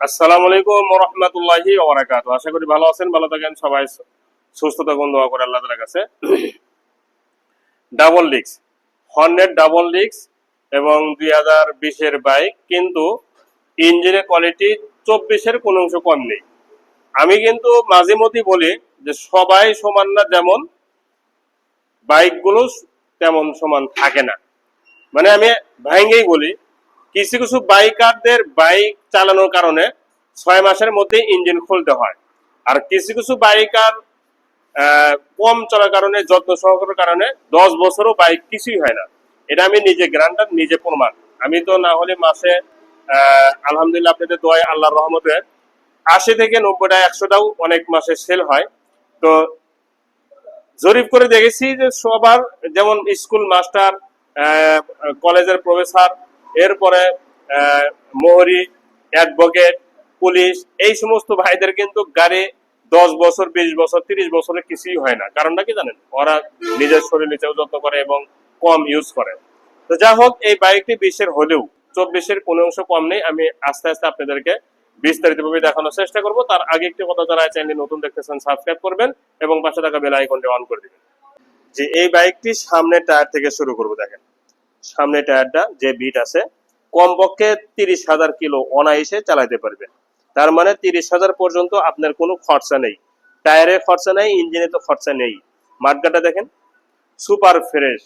আসসালামু আলাইকুম আশা করি ভালো আছেন, ভালো থাকেন, সবাই সুস্থ থাকুন, দোয়া করে কাছে। ডাবল ডিক্স হর্নেট ডাবল ডিক্স এবং দুই হাজার বিশের বাইক, কিন্তু ইঞ্জিনের কোয়ালিটি চব্বিশের কোনো অংশ কম নেই। আমি কিন্তু মাঝে মধ্যে বলি যে সবাই সমান না যেমন, বাইকগুলো তেমন সমান থাকে না। মানে আমি ভাঙ্গেই বলি কিছু কিছু বাইকারদের বাইক চালানোর কারণে ছয় মাসের মধ্যে ইঞ্জিন খুলতে হয়। আর কিছু কিছু বাইকার কম চলার কারণে, যত্ন সহকারের কারণে দশ বছরও বাইক কিছুই হয় না। এটা আমি নিজে গ্রান্টার নিজে প্রমাণ। আমি তো না হলে মাসে আলহামদুলিল্লাহ আপনাদের দোয়ায় আল্লাহ রহমতে আশি থেকে নব্বইটা, একশোটাও অনেক মাসে সেল হয়। তো জরিপ করে দেখেছি যে সবার, যেমন স্কুল মাস্টার কলেজের প্রফেসর এরপরে মোহরি, অ্যাডভোকেট, পুলিশ, এই সমস্ত ভাইদের কিন্তু গাড়ি দশ বছর, বিশ বছর, তিরিশ বছরের কিছুই হয় না। কারণটা কি জানেন? ওরা নিজের শরীর যত্ন করে এবং কম ইউজ করে। তো যা হোক, এই বাইকটি বিশের হলেও, চব্বিশের কোনো অংশ কম নেই। আমি আস্তে আস্তে আপনাদেরকে বিস্তারিতভাবে দেখানোর চেষ্টা করব। তার আগে একটি কথা যারা চ্যানেল নতুন দেখতেছেন সাবস্ক্রাইব করবেন এবং পাশে থাকা বেল আইকনটি অন করে দিবেন। যে এই বাইকটি সামনের টায়ার থেকে শুরু করব, দেখেন। সামনে টায়ারটা যে বিট আছে, কমপক্ষে তিরিশ হাজার কিলো অনায়াসে চালাতে পারবে। তার মানে তিরিশ হাজার পর্যন্ত আপনার কোনো খরচা নেই। টায়ারে খরচা নেই, ইঞ্জিনে তো খরচা নেই। মাঠগাটা দেখেন, সুপার ফ্রেশ।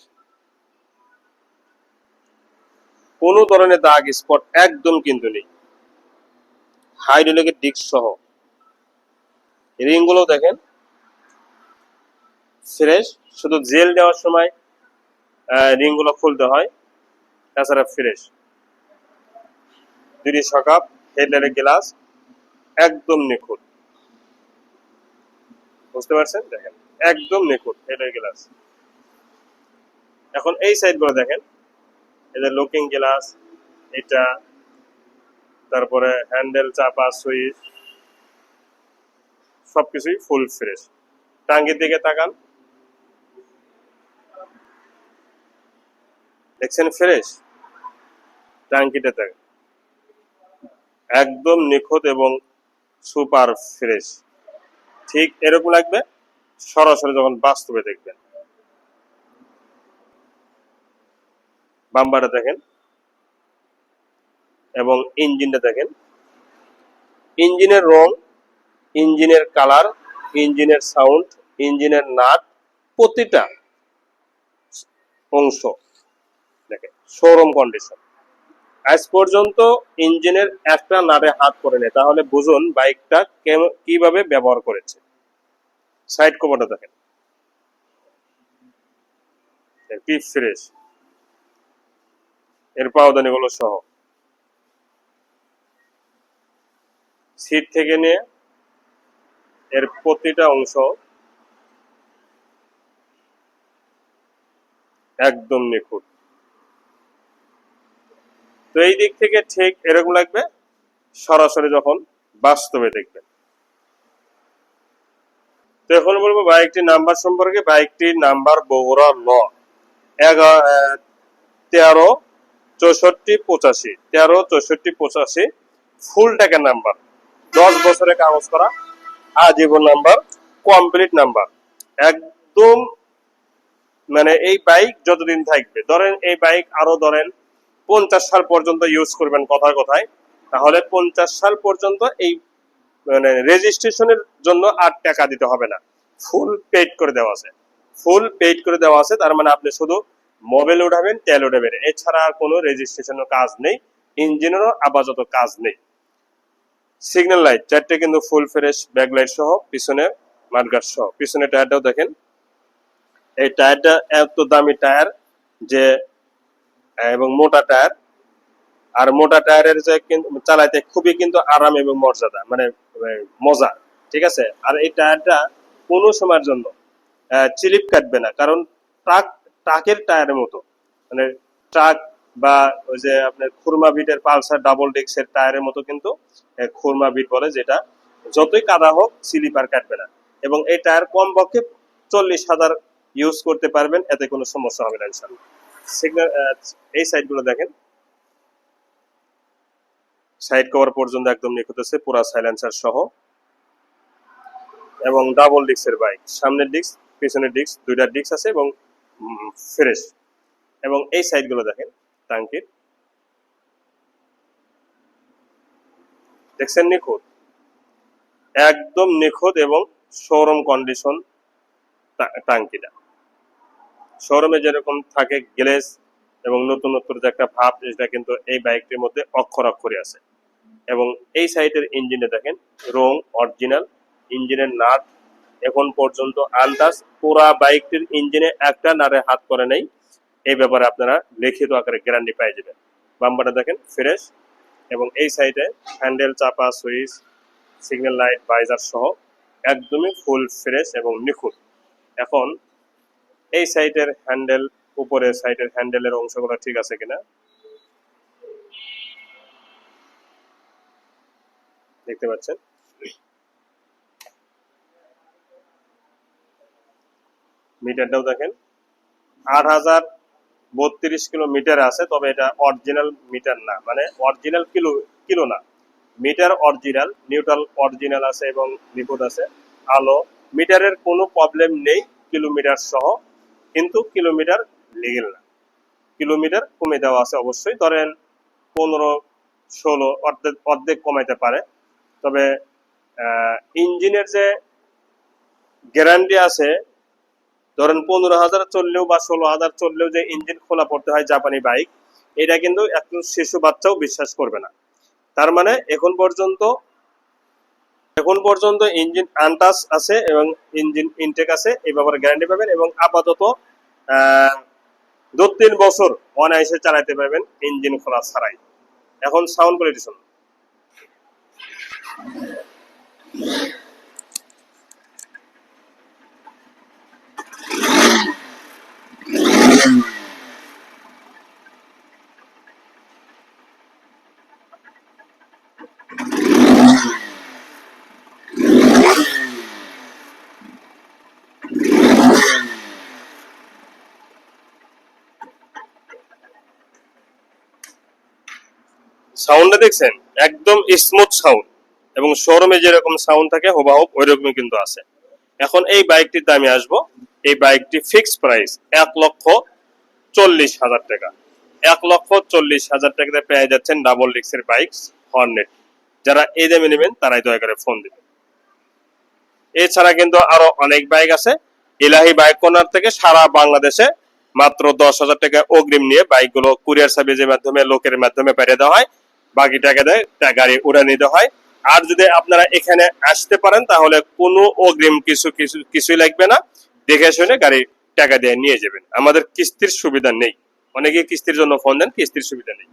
কোনো ধরনের দাগ স্পট একদম কিন্তু নেই। হাইড্রোলিকের ডিস্ক সহ। রিংগুলো দেখেন, ফ্রেশ। শুধু জেল দেওয়ার সময় রিংগুলো খুলতে হয়। তাছাড়া ফ্রেশ দুটি সকাপ হেডলাইটের গ্লাস একদম নিখুঁত। বুঝতে পারছেন? দেখেন, একদম নিখুঁত হেডলাইট গ্লাস এখন এই সাইডগুলো দেখেন এদের লুকিং গ্লাস এটা, তারপরে হ্যান্ডেল চাপা সুইচ সবকিছুই ফুল ফ্রেশ টাঙ্গির দিকে তাকান। দেখছেন ফ্রেশ? টাঙ্কিটা দেখেন একদম নিখুঁত এবং সুপার ফ্রেশ। ঠিক এরকম লাগবে সরাসরি যখন বাস্তবে দেখবেন। বাম্বারটা দেখেন। এবং ইঞ্জিনটা দেখেন। ইঞ্জিনের রং, ইঞ্জিনের কালার, ইঞ্জিনের সাউন্ড, ইঞ্জিনের নাট, প্রতিটা অংশ শোরুম কন্ডিশন আজ পর্যন্ত ইঞ্জিনের একটা নাটে হাত করে নেই তাহলে বুঝুন বাইকটা কীভাবে ব্যবহার করেছে। সাইড কভারটা দেখেন। কি ফ্রেশ এর পাওদানি গুলো সহ। সিট থেকে নিয়ে এর প্রতিটা অংশ একদম নিখুঁত। তো এই দিক থেকে ঠিক এরকম লাগবে, সরাসরি যখন বাস্তবে দেখবেন। তো এখন বলব বাইকটির নাম্বার সম্পর্কে, বাইকটির নাম্বার বগুড়া ল তেরো চৌষট্টি পঁচাশি, তেরো চৌষট্টি পঁচাশি, ফুল ট্যাকের নাম্বার। দশ বছরের কাগজ করা, আজীবন নাম্বার, কমপ্লিট নাম্বার। একদম মানে এই বাইক যতদিন থাকবে, ধরেন এই বাইক আরও ধরেন পঞ্চাশ সাল পর্যন্ত ইউজ করবেন কথায় কথায়, তাহলে পঞ্চাশ সাল পর্যন্ত এই মানে রেজিস্ট্রেশনের জন্য আর টাকা দিতে হবে না। ফুল পেড করে দেওয়া আছে। ফুল পেড করে দেওয়া আছে, তার মানে আপনি শুধু মোবাইল উঠাবেন, তেল উঠাবেন। এছাড়া আর কোনো রেজিস্ট্রেশনের কাজ নেই ইঞ্জিনেরও আপাতত কাজ নেই। সিগন্যাল লাইট চারটে কিন্তু ফুল ফ্রেশ ব্যাকলাইট সহ, পিছনে মার্গার সহ। পিছনে টায়ারটাও দেখেন। এই টায়ারটা এত দামি টায়ার যে এবং মোটা টায়ার। আর মোটা টায়ারের যে চালাইতে খুবই কিন্তু আরাম এবং মর্যাদা মানে মজা, ঠিক আছে? আর এই টায়ারটা কোনো সময়ের জন্য চিলিপ কাটবে না, কারণ ট্রাক, ট্রাকের টায়ারের মতো। মানে ট্রাক বা ওই যে আপনার খুরমা বিটের পালসার ডাবল ডিক্সের টায়ারের মতো কিন্তু খুরমা বিট বলে, যেটা যতই কাদা হোক স্লিপার কাটবে না। এবং এই টায়ার কম পক্ষে চল্লিশ হাজার ইউজ করতে পারবেন, এতে কোনো সমস্যা হবে না ইনশাল্লাহ সিগন্যাল এই সাইডগুলো দেখেন। সাইড কভার পর্যন্ত একদম নিখুঁত আছে, পুরা সাইলেন্সার সহ। এবং ডাবল ডিস্কের বাইক সামনের ডিস্ক পিছনের ডিস্ক দুইটা ডিস্ক আছে এবং ফ্রেশ এবং এই সাইডগুলো দেখেন, টাঙ্কির। দেখছেন নিখুঁত? একদম নিখুঁত এবং শোরুম কন্ডিশন টাঙ্কিটা। শোরুমে যেরকম থাকে গ্লেস এবং নতুনত্ব যে একটা ভাব, যেটা কিন্তু এই বাইকটির মধ্যে অক্ষর অক্ষরে আছে। এবং এই সাইডের ইঞ্জিনে দেখেন, রং অরিজিনাল, ইঞ্জিনের নাট এখন পর্যন্ত আন্দাজ। পুরা বাইকটির ইঞ্জিনে একটা নারে হাত করে নেই। এই ব্যাপারে আপনারা লিখিত আকারে গ্যারান্টি পেয়ে যাবেন। বাম্পারটা দেখেন, ফ্রেশ এবং এই সাইডে হ্যান্ডেল, চাপা, সুইচ, সিগন্যাল লাইট বাইজার সহ একদমই ফুল ফ্রেশ এবং নিখুঁত। এখন এই সাইটের হ্যান্ডেল, উপরের সাইটের হ্যান্ডেলের অংশগুলো ঠিক আছে কিনা? দেখতে পাচ্ছেন? মিটারটাও দেখেন। আট হাজার বত্রিশ কিলোমিটার আছে, তবে এটা অরিজিনাল মিটার না। মানে অরিজিনাল কিলো কিলো না। মিটার অরিজিনাল নিউট্রাল অরিজিনাল আছে এবং রিপোর্ট আছে। আলো, মিটারের কোনো প্রবলেম নেই কিলোমিটার সহ। কিন্তু কিলোমিটার লিগেল না। কিলোমিটার কমে দেওয়া আছে অবশ্যই। ধরেন পনেরো, ষোলো অর্ধেক অর্ধেক কমাইতে পারে। তবে ইঞ্জিনের যে গ্যারান্টি আছে, ধরেন পনেরো হাজার চললেও বা ষোলো হাজার চললেও যে ইঞ্জিন খোলা পড়তে হয় জাপানি বাইক, এটা কিন্তু একটু শিশু বাচ্চাও বিশ্বাস করবে না। তার মানে এখন পর্যন্ত এখন পর্যন্ত ইঞ্জিন আনটাস আছে এবং ইঞ্জিন ইনটেক আছে, এই ব্যাপারে গ্যারান্টি পাবেন এবং আপাতত দু তিন বছর অনায়াসে চালাইতে পারবেন ইঞ্জিন খোলা ছাড়াই। এখন সাউন্ড কোয়ালিটি শুনুন। সাউন্ডটা দেখছেন? একদম স্মুথ সাউন্ড এবং শোরুমে যেরকম সাউন্ড থাকে, হুবাহুব ওই রকমই কিন্তু আছে। এখন এই বাইকটির দামে আসব। এই বাইকটি ফিক্স প্রাইস এক লক্ষ চল্লিশ হাজার টাকা। এক লক্ষ চল্লিশ হাজার টাকাতে পেয়ে যাচ্ছেন ডাবল ডিক্সের বাইক হর্নেট যারা এই দামে নেবেন, তারাই দয়া করে ফোন দিবেন। এছাড়া কিন্তু আরও অনেক বাইক আছে। ইলাহি বাইক কর্নার থেকে সারা বাংলাদেশে মাত্র দশ হাজার টাকা অগ্রিম নিয়ে বাইকগুলো কুরিয়ার সার্ভিসের মাধ্যমে, লোকের মাধ্যমে পাঠিয়ে দেওয়া হয়। বাকি টাকা দেয় গাড়ি উড়ে নিতে হয়। আর যদি আপনারা এখানে আসতে পারেন, তাহলে কোনো অগ্রিম কিছু কিছু, কিছুই লাগবে না। দেখে শুনে গাড়ি টাকা দিয়ে নিয়ে যাবেন। আমাদের কিস্তির সুবিধা নেই। অনেকে কিস্তির জন্য ফোন দেন, কিস্তির সুবিধা নেই।